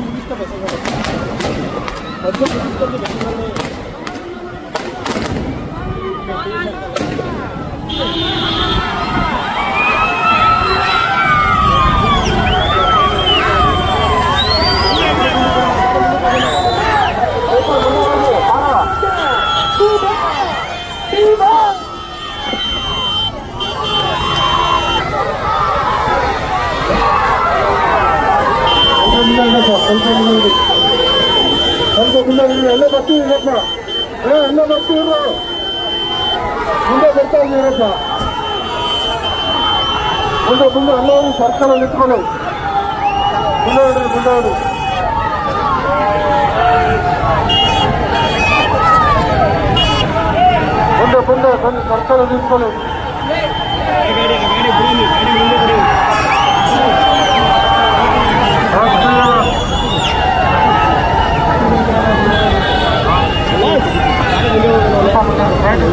ಮುಗಿಸ್ತಾ ಬಸ್ಸಲ್ಲಿ ಮುಗಿಸ್ಕೊಂಡು ಬಸ್ಸಲ್ಲಿ ಅನ್ಕೋತಿಲ್ಲ ನೀವು ಎಲ್ಲ ಬರ್ತೀವಿ ಇರಪ್ಪ ಏ ಎಲ್ಲ ಬರ್ತೀವಿ ಮುಂದೆ ಬರ್ತಾ ಇದ್ದೀರಪ್ಪ ಮುಂದೆ ಮುಂದೆ ಎಲ್ಲರೂ ಸರ್ಕಾರ ನಿಂತ್ಕೊಳ್ಳಿ ಮುಂದೆ ಮುಂದೆ ಮುಂದೆ ಬಂದ ಸರ್ಕಾರ ನಿಂತ್ಕೊಳ್ಳಿ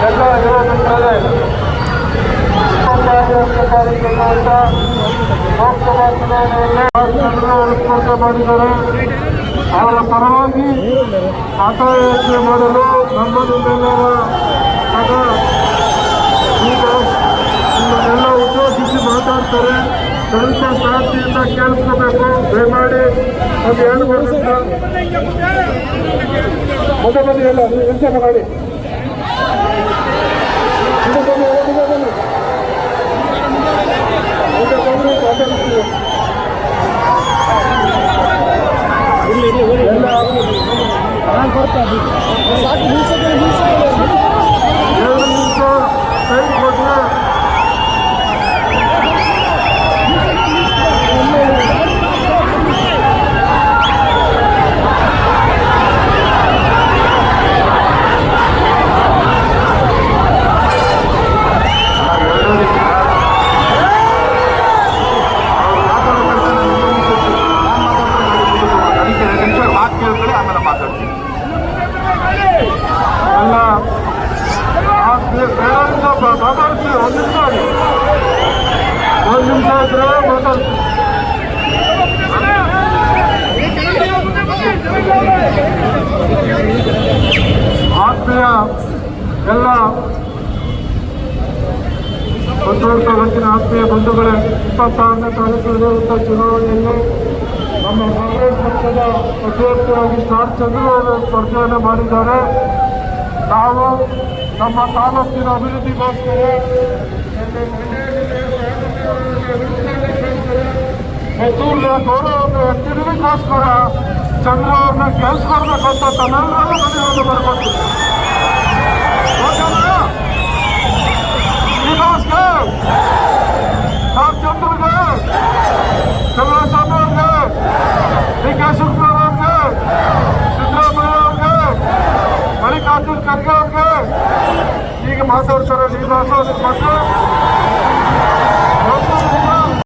ಎಲ್ಲ ಯುವ ಮಿತ್ರರೇ ಇಪ್ಪತ್ತಾರನೇ ತಾರೀಕಿರುವಂಥ ಲೋಕಸಭಾ ಚುನಾವಣೆಯಲ್ಲಿ ರಾಜ್ಯಗಳು ಸ್ಪರ್ಧೆ ಮಾಡಿದ್ದಾರೆ ಅವರ ಪರವಾಗಿ ಮತಯಾಚನೆ ಮಾಡಲು ಸ್ವಲ್ಪ ಶಾಂತಿಯಿಂದ ಕೇಳಿಸ್ಕೋಬೇಕು. ದಯಮಾಡಿ ಒಂದು ಎರಡು ವರ್ಷದಿಂದ ಮುಂದೆ ಬನ್ನಿ ಎಲ್ಲ ನೀವು ಯೋಚನೆ ಮಾಡಿ ಎಲ್ಲ ಮುಂದೆ ಮಂಗಳೂರು ತಾಲೂಕಿನ ಆತ್ಮೀಯ ಬಂಧುಗಳೇ ಇಪ್ಪತ್ತಾರನೇ ತಾರೀಕು ನಡೆಯುವಂಥ ಚುನಾವಣೆಯಲ್ಲಿ ನಮ್ಮ ಕಾಂಗ್ರೆಸ್ ಪಕ್ಷದ ಅಭ್ಯರ್ಥಿಯಾಗಿ ಸ್ಟಾರ್ ಚಂದ್ರು ಅವರು ಸ್ಪರ್ಧೆಯನ್ನು ಮಾಡಿದ್ದಾರೆ. ನಾವು ನಮ್ಮ ತಾಲೂಕಿನ ಅಭಿವೃದ್ಧಿಗೋಸ್ಕರ ಮತ್ತು ಗೌರವ ತಿರುವಿಗೋಸ್ಕರ ಚಂದ್ರ ಅವ್ರನ್ನ ಗೆಲ್ಸ್ಕೊಡ್ಬೇಕು ಅಂತ ತಮ್ಮೆಲ್ಲರೂ ಮನೆಯನ್ನು ಬರ್ಕೊಡ್ತೀವಿ ಮಲ್ಲಿಕಾರ್ಜುನ್ ಖರ್ಗೆ ಅವ್ರಿಗೆ ಈಗ ಮಾತಾಡ್ತಾರೆ ಶ್ರೀನಿವಾಸ ಅವ್ರಿಗೆ ಕೊಟ್ಟು